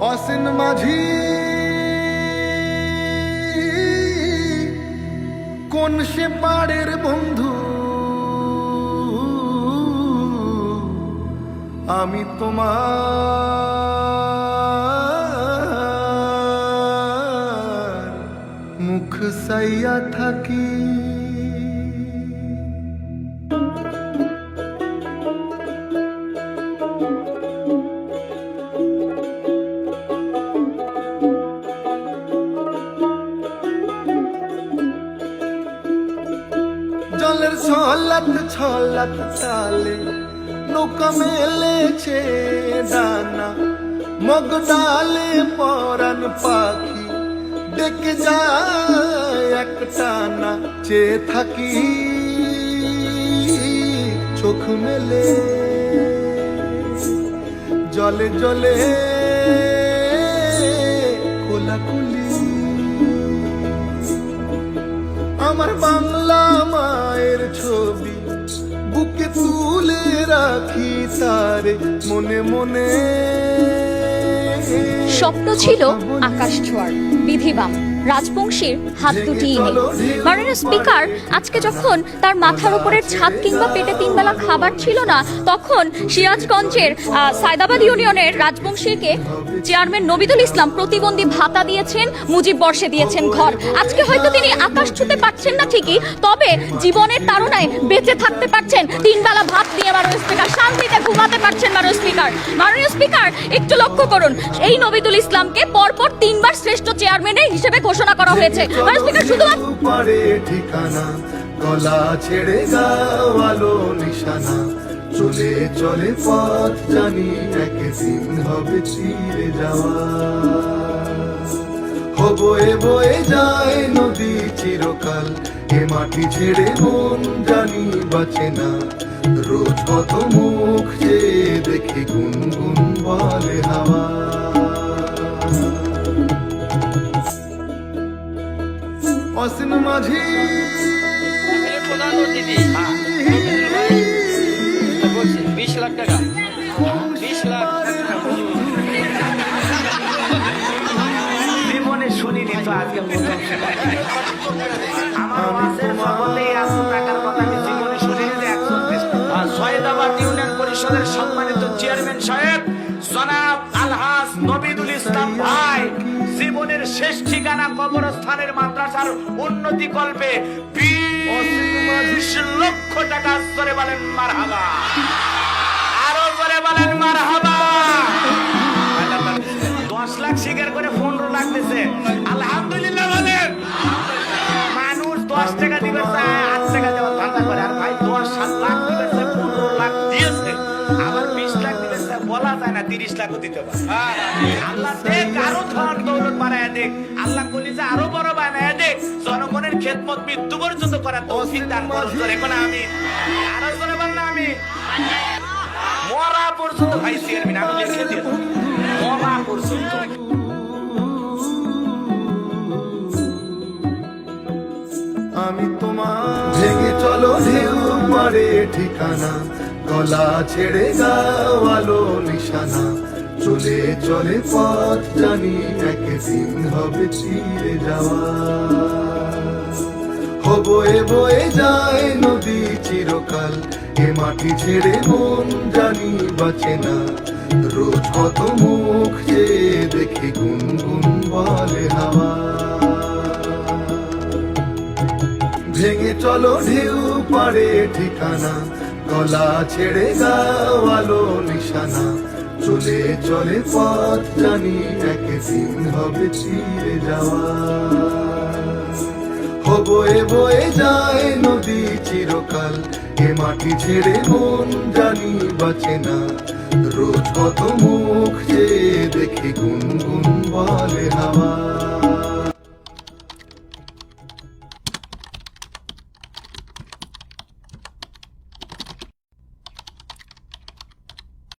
অসিন মাঝি কোন সে পাড়ের বন্ধু? আমি তোমার মুখ সাইয়া থাকি। জলের ছলাত ছলাত তালে নৌকা মেলেছে ডানা। মগ ডালে পরান পাখি ডেকে যায় এক টানা চেয়ে থাকি চোখ মেলে। জলে জলে খোলাখুলি আমার বাংলা রাখি তারে মনে মনে। স্বপ্ন ছিল আকাশ ছোঁয়ার বিধিবাম। রাজবংশীর হাত নেই। মাননীয় স্পিকার আজকে যখন তার মাথার উপরের ছাদ কিংবা পেটে তিনবেলা খাবার ছিল না তখন সিরাজগঞ্জের সায়দাবাদ ইউনিয়নের রাজবংশীকে চেয়ারম্যান নবিদুল ইসলাম প্রতিবন্ধী ভাতা দিয়েছেন মুজিব বর্ষে দিয়েছেন ঘর। আজকে হয়তো তিনি আকাশ ছুতে পারছেন না ঠিকই তবে জীবনের তাড়নায় বেঁচে থাকতে পারছেন। তিনবেলা ভাত দিয়ে মাননীয় স্পিকার শান্তিতে ঘুমাতে পারছেন মাননীয় স্পিকার। মাননীয় স্পিকার একটু লক্ষ্য করুন এই নবিদুল ইসলামকে পরপর তিনবার শ্রেষ্ঠ চেয়ারম্যানের হিসেবে ঘোষণা করা হয়েছে। মাননীয় স্পিকার শুধুমাত্র ঠিকানা গলা ছেড়ে গাওয়ালো নিশানা। চলে চলে পথ জানি একদিন হবে চিরে যাওয়া। হবয়ে বয়ে যায় চিরকাল এ মাটি ছেড়ে মন জানি বাঁচে না। রোজ কত মুখ যে দেখি গুনগুন বলে হাওয়া। অসিন মাঝি। বিশ লাখ টাকা। পরিষদের সম্মানিত চেয়ারম্যান সাহেব, জনাব আলহাজ নবিদুল ইসলাম ভাই, জীবনের শেষ ঠিকানা কবরস্থানের মাদ্রাসার উন্নতি কল্পে বিশ লক্ষ টাকা করে বলেন মারহাবা। আরও করে বলেন মারহাবা। দশ লাখ শিকার করে পনেরো লাখ দিছে। আলহামদুলিল্লাহ বলেন। মানুষ দশ টাকা দিবে, চায় আট টাকা দেওয়ার ধান্দা করে। আর ভাই, দশ, সাত লাখ আবার বিশ লাখ চায় বলা যায় না, তিরিশ লাখও দিতে পারে। আল্লাহ দেখ, আরও ধন দৌলত বানায় দেখ। আল্লাহ বলি আরও বড় বানায় দেখ। জনগণের খেদমত মৃত্যু পর্যন্ত করার তৌফিক দান করো। এখন আমি আরও জনে বললাম আমি মরা পর্যন্ত ভাই চেয়ারম্যান আমি লিখে দিয়ে মরা পর্যন্ত। আমি তোমার ভেঙে চলো ঢেউ মারে ঠিকানা। গলা ছেড়ে গাওয়ালো নিশানা। চলে চলে পথ জানি, একদিন হবে চিরে যাওয়া। হবয়ে বয়ে যায় নদী চিরকাল, এ মাটি ছেড়ে মন জানি বাঁচে না। রোজ কত মুখ যে দেখি গুনগুন বলে হাওয়া। চলো ঢেউ পারে ঠিকানা। গলা ছেড়ে গাওয়ালো নিশানা। চলে চলে পথ জানি, একদিন হবে চিরে যাওয়া। হবয়ে বয়ে যায় নদী চিরকাল, এ মাটি ছেড়ে মন জানি বাঁচে না। রোজ কত মুখ যে দেখি গুনগুন বলে